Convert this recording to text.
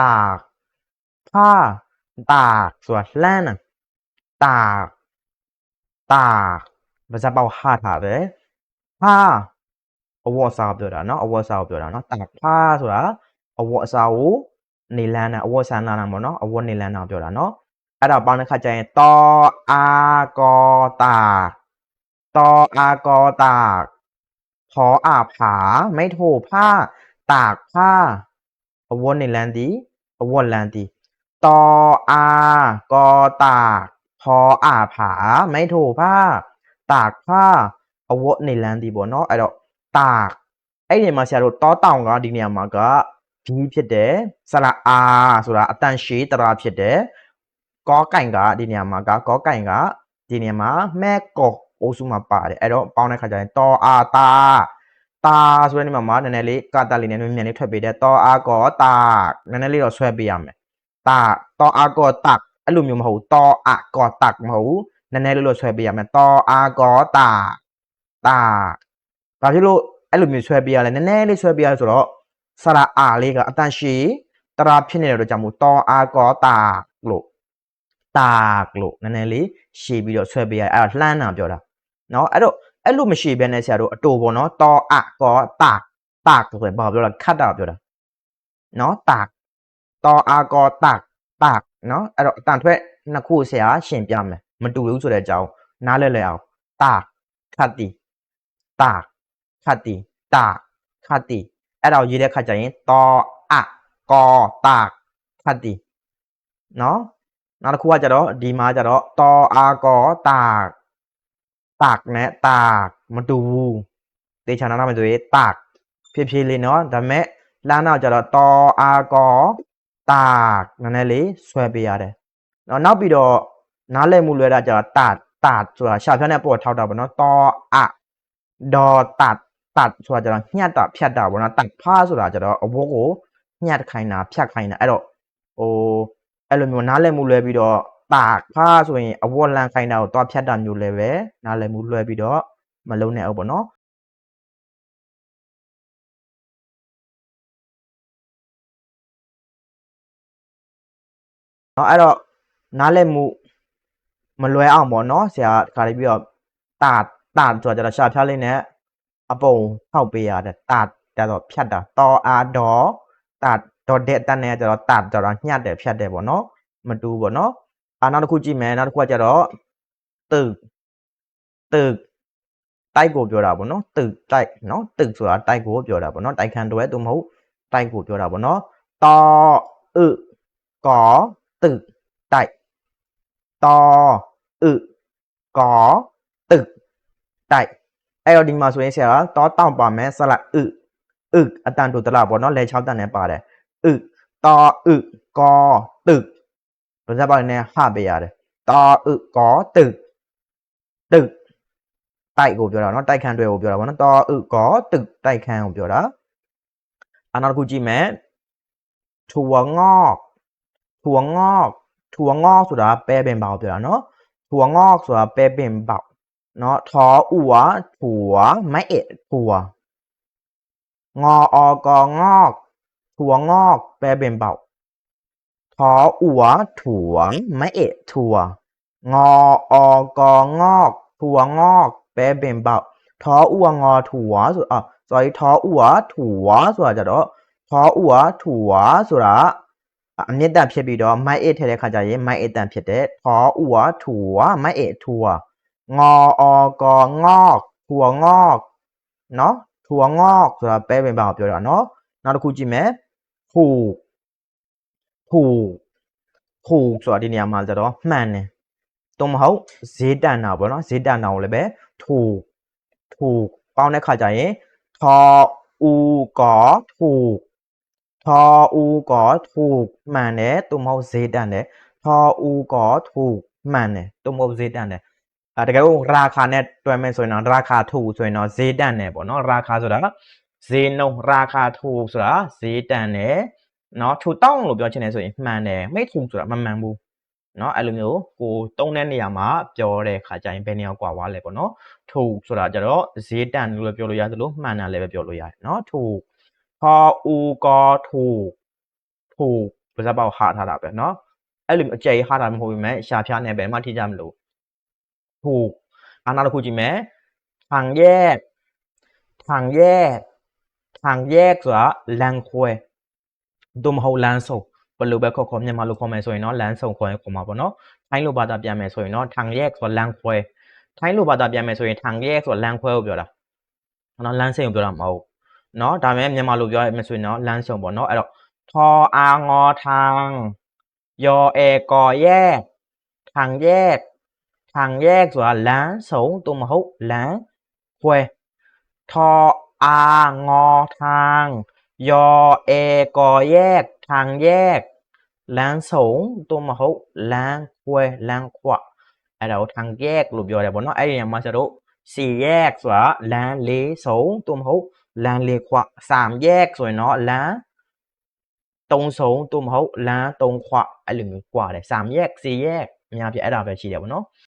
ตากผ้า ตากဆိုတာလှမ်းတာตากตากဘာသာပေါက်ဟာထားတယ်ผ้าအဝတ်အစားကိုပြောတာเนาะအဝတ်အစားကိုပြောတာเนาะตากผ้าဆိုတာအဝတ်အစားကိုနေလန်းတာအဝတ်ဆန်းတာပေါ့เนาะအဝတ်နေလန်းတာကိုပြောတာเนาะအဲ့ဒါပေါင်းတဲ့ခါကျရင်တောအာကောตากတောအာကောตากพออาผาไม่โทผ้า ตากผ้า อวดในแลนดีอวดแลนดีตออากอตากพออาผาไม่โทผ้า ตากผ้าအဝတ်နေလန်းဒီပေါ့เนาะအဲ့တော့ตากအဲ့ဒီမှာဆရာတို့တောတောင်ကဒီနေရာမှာကဘီဖြစ်တယ်ဆလာအာဆိုတာအတန်ရှည်တရာဖြစ်တယ်ကောကင်ကဒီနေရာမှာကကောကင်ကဒီနေရာမှာမဲကောအိုးစုမှာပါတယ်အဲ့တော့ပေါင်းတဲ့ခါကျရင်တောအာတာ တာဆိုတဲ့နေမှာမှာနည်းနည်းလေးကတာလေးနဲ့မြန်လေးထွက်ပေးတယ်တောအားကောတာနည်းနည်းလေးတော့ဆွဲပေးရမယ်တာတောအားကောတာအဲ့လိုမျိုးမဟုတ်တောအားကောတာမဟုတ်နည်းနည်းလေးလို့ဆွဲပေးရမယ်တောအားကောတာတာဘာဖြစ်လို့အဲ့လိုမျိုးဆွဲပေးရလဲနည်းနည်းလေးဆွဲပေးရဆိုတော့စရာအားလေးကအတန်ရှည်တရာဖြစ်နေတဲ့တော့ကြောင့်မို့တောအားကောတာလို့တာလို့နည်းနည်းလေးရှည်ပြီးတော့ဆွဲပေးရအဲ့ဒါလှမ်းတာပြောတာနော်အဲ့တော့ အဲ့လိုမရှိဘဲနဲ့ဆရာတို့အတူပေါ့နော်တောအကောတာတာဆိုပဲဘာပြောလဲခတ်တာပြောတာနော်တာတောအကောတာတာနော်အဲ့တော့အတန်ထွက်နှစ်ခုဆရာရှင်းပြမယ်မတူဘူးဆိုတဲ့အကြောင်းနားလည်လည်အောင်တာခတ်တီတာခတ်တီတာခတ်တီအဲ့တော့ရေးတဲ့ခါကျရင်တောအကောတာခတ်တီနော်နောက်တစ်ခုကကြတော့ဒီမှာကြတော့တောအာကောတာ ตากနဲ့ตากမတူဘူးတေချာနာနာမယ်ဆိုရင်ตากဖြည်းဖြည်းလေးเนาะဒါပေမဲ့လမ်းနောက်ကြတော့တောအာကောตากနည်းနည်းလေးဆွဲပေးရတယ်เนาะနောက်ပြီးတော့နားလည်မှုလွဲတာကြတော့ตาตาဆိုတာရှာဖြတ်နဲ့ပေါ်ထောက်တာပေါ့เนาะတောအဒေါ်တတ်တတ်ဆိုတာကြတော့ညှက်တာဖြတ်တာပေါ့เนาะတတ်ဖားဆိုတာကြတော့အဘိုးကိုညှက်ခိုင်းတာဖြတ်ခိုင်းတာအဲ့တော့ဟိုအဲ့လိုမျိုးနားလည်မှုလွဲပြီးတော့ တာခါဆိုရင်အဝတ်လန်ခိုင်းတာကိုသွားဖြတ်တာမျိုးလည်းပဲနားလည်မှုလွှဲပြီးတော့မလုံးနဲ့အောင်ပေါ့နော်နော်အဲ့တော့နားလည်မှုမလွဲအောင်ပေါ့နော်ဆရာခါလေးပြီးတော့တာတာဆိုကြတော့ရှာဖြားလေးနဲ့အပုံဖောက်ပေးရတဲ့တာတာတော့ဖြတ်တာတော်အားတော်တာတော်တဲ့တန်နဲ့ကြတော့တာကြတော့ညှက်တယ်ဖြတ်တယ်ပေါ့နော်မတူဘူးပေါ့နော် အာနောက်တစ်ခုကြည့်မယ်နောက်တစ်ခုကကြတော့ตึกตึกတိုက်ကိုပြောတာဗောနော်ตึกတိုက်နော်ตึกဆိုတာတိုက်ကိုပြောတာဗောနော်တိုက်ခန်းတွဲသူမဟုတ်တိုက်ကိုပြောတာဗောနော်တောอึကောตึกတိုက်တောอึကောตึกတိုက်အဲ့တော့ဒီမှာဆိုရင်ဆရာကတောတောင့်ပါမယ်ဆလာอึอึအတန်တူတလားဗောနော်လဲ6တန်နဲ့ပါတယ်อึတောอึကောตึก ဘာသာပေါင်းနဲ့ဟပေးရတယ်တာอึကောตึกตึกတိုက်ကိုပြောတာเนาะတိုက်ခန်းတွဲကိုပြောတာဗောနော်တာอึကောตึกတိုက်ခန်းကိုပြောတာအနောက်တစ်ခုကြည့်မယ်ถั่วงอกถั่วงอกถั่วงอกဆိုတာပဲပင်ပေါက်ပြောတာเนาะถั่วงอกဆိုတာပဲပင်ပေါက်เนาะทออูวะถั่วไม่เอะถั่วงออกองอกถั่วงอกပဲပင်ပေါက် ทออัวถั่วไม่เอะถั่วงออกองอกถั่วงอกแปลเป็นเบาทออัวงอถั่วဆိုอ่ะ sorry ทออัวถั่วဆိုတာကြတော့ทออัวถั่วဆိုတာအမြင့်တန်ဖြစ်ပြီးတော့ my it ထည့်တဲ့ခါကျရင် my it တန်ဖြစ်တဲ့ทออัวถั่ว my it ถั่วงออกองอกถั่วงอกเนาะถั่วงอกဆိုတာပဲပင်ပါပြောတာเนาะနောက်တစ်ခုကြည့်မယ်ผู ဟိုဟိုဆိုတာဒီနေရာမှာကျတော့မှန်တယ်တုံမဟုတ်ဈေးတန်တာပေါ့နော်ဈေးတန်တာကိုလည်းပဲထိုထိုပေါင်းတဲ့ခါကျရင်ထောဥကောထိုထောဥကောထိုမှန်တယ်တုံမဟုတ်ဈေးတန်တယ်ထောဥကောထိုမှန်တယ်တုံမဟုတ်ဈေးတန်တယ်အဲတကယ်လို့ရာခာနဲ့တွဲမယ်ဆိုရင်တော့ရာခာထိုဆိုရင်တော့ဈေးတန်တယ်ပေါ့နော်ရာခာဆိုတာဈေးနှုန်းရာခာထိုဆိုတာဈေးတန်တယ် เนาะถูกต้องလို့ပြောချင်တယ်ဆိုရင်မှန်တယ်မိတ်ถูกဆိုတာမမှန်ဘူးเนาะအဲ့လိုမျိုးကိုတုံးတဲ့နေရာမှာပြောတဲ့ခါကျရင်ဘယ်နေရာကွာသွားလဲပေါ့เนาะถูกဆိုတာကြတော့ဈေးတန်လို့လည်းပြောလို့ရတယ်လို့မှန်တယ်လည်းပဲပြောလို့ရတယ်เนาะถูกพออูกอถูกถูก ပါဇက်ပေါက်ဟာထားတာပဲเนาะအဲ့လိုအကျယ်ကြီးဟာတာမဟုတ်ဘူးမဲ့ရှာဖြားနေပဲမှထိကြမလို့ถูกအာနောက်တစ်ခုကြည့်မယ်ทางแยกทางแยกทางแยกဆိုတာလမ်းခွဲ သို့မဟုတ်လမ်းဆုံဘယ်လိုပဲခေါ်ခေါ်မြန်မာလိုခေါ်မယ်ဆိုရင်တော့လမ်းဆုံခေါ်ရင်ခေါ်မှာပေါ့နော်ထိုင်းလိုဘာသာပြန်မယ်ဆိုရင်တော့ထန်ရက်ဆိုလမ်းခွဲထိုင်းလိုဘာသာပြန်မယ်ဆိုရင်ထန်ရက်ဆိုလမ်းခွဲကိုပြောတာနော်လမ်းဆုံကိုပြောတာမဟုတ်နော်ဒါပေမဲ့မြန်မာလိုပြောရမယ်ဆိုရင်တော့လမ်းဆုံပေါ့နော်အဲ့တော့ထောအာငေါထန်ယောအေကောရက်ထန်ရက်ထန်ရက်ဆိုတာလမ်းဆုံသို့မဟုတ်လမ်းခွဲထောအာငေါထန် ยอเอกอแยก ทางแยกแรงสูงตัวมาเขาล้งควยแรงขวาไอเราทางแยกหลุบยอแต่บนนอกไอเนี่ยมาจะรู้สี่แยกสวยล้างเลสูงตัวมาเขาล้างเลขวาสามแยกสวยเนาะล้งตรงสูงตัวมาเขาล้งตรงขวาไอหลึงกว่าเลยสามแยกสี่แยกเนี่ยพี่ไอเราไปชี้เดี๋ยวเนาะ